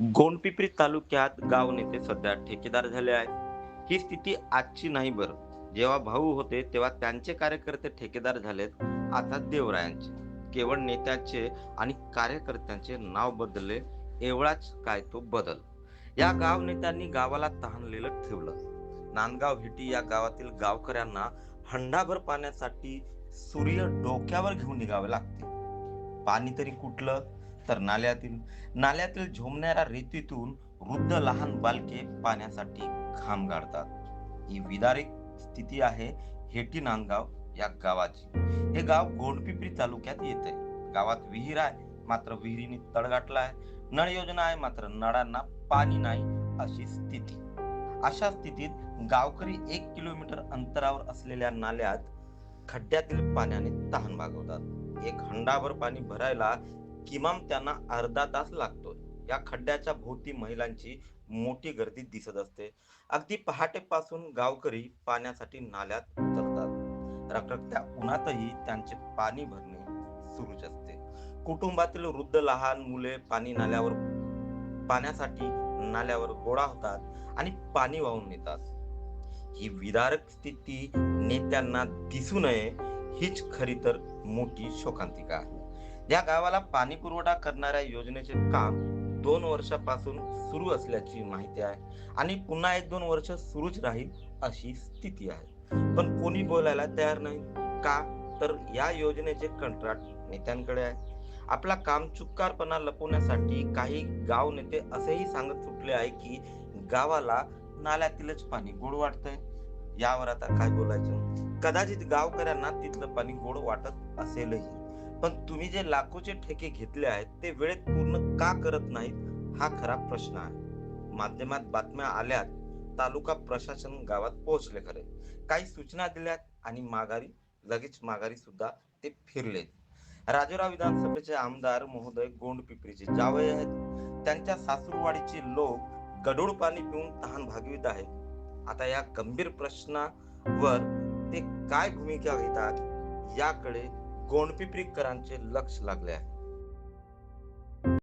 गोंडपिपरी तालुक्यात गाव नेते सध्या ठेकेदार झाले आहेत. ही स्थिती आजची नाही बरं. जेव्हा भाऊ होते तेव्हा त्यांचे कार्यकर्ते ठेकेदार झालेत आता देवरायांचे. केवळ नेत्याचे आणि कार्यकर्त्यांचे नाव बदलले एवढाच काय तो बदल. या गाव नेत्यांनी गावाला तहानलेलं ठेवलं. नांदगाव हिटी या गावातील गावकऱ्यांना हंडाभर पाण्यासाठी सूर्य डोक्यावर घेऊन निघावे लागते. पाणी तरी कुठलं तर नाल्यातील नाल्यातील झोमणाऱ्या रेतीतून वृद्ध लहान बालके पाण्यासाठी घाम गाळतात ही विदारिक स्थिती आहे हेटी नांदगाव या गावाची. हे गाव गोंडपिपरी तालुक्यात येते गावात विहीर आहे मात्र विहिरीने तळ गाठला आहे. नळ योजना आहे मात्र नळांना पाणी नाही अशी स्थिती. अशा स्थितीत गावकरी एक किलोमीटर अंतरावर असलेल्या नाल्यात खड्ड्यातील पाण्याने तहान भागवतात. एक हंडाभर पाणी भरायला किमान त्यांना अर्धा तास लागतो या खड्ड्याच्या भोवती महिलांची मोठी गर्दी दिसत असते. अगदी पहाटेपासून गावकरी पाण्यासाठी नाल्यात उतरतात. रखरखत्या उन्हातही त्यांचे पाणी भरणे सुरूच असते. कुटुंबातील वृद्ध लहान मुले पाणी नाल्यावर पाण्यासाठी नाल्यावर गोळा होतात आणि पाणी वाहून नेतात. ही विदारक स्थिती नेत्यांना दिसू नये हीच खरी तर मोठी शोकांतिका आहे. या गावाला पाणी पुरवठा करणाऱ्या योजनेचे काम दोन वर्षापासून सुरू असल्याची माहिती आहे आणि पुन्हा एक दोन वर्ष सुरूच राहील अशी स्थिती आहे. पण कोणी बोलायला तयार नाही. का? तर या योजनेचे कंत्राट नेत्यांकडे आहे. आपला काम चुपकारपणा लपवण्यासाठी काही गाव नेते असेही सांगत सुटले आहे की गावाला नाल्यातीलच पाणी गोड वाटतंय. यावर आता काय बोलायचं? कदाचित गावकऱ्यांना तिथलं पाणी गोड वाटत असेलही. पण तुम्ही जे लाखोचे ठेके घेतले आहेत ते वेळेत पूर्ण का करत नाहीत हा खरा प्रश्न आहे. माध्यमात बातम्या आल्यात तालुका प्रशासन गावात पोहोचले खरे. काही सूचना दिल्यात आणि माघारी लगेच माघारी सुद्धा ते फिरलेत राजुरा विधानसभेचे आमदार महोदय गोंड पिपरीचे जावई आहेत. त्यांच्या सासूरवाडीचे लोक गडूळ पाणी पिऊन तहान भागवित आहेत. आता या गंभीर प्रश्नावर ते काय भूमिका घेतात याकडे गोंडपिपरीकरांचे लक्ष लागले आहे.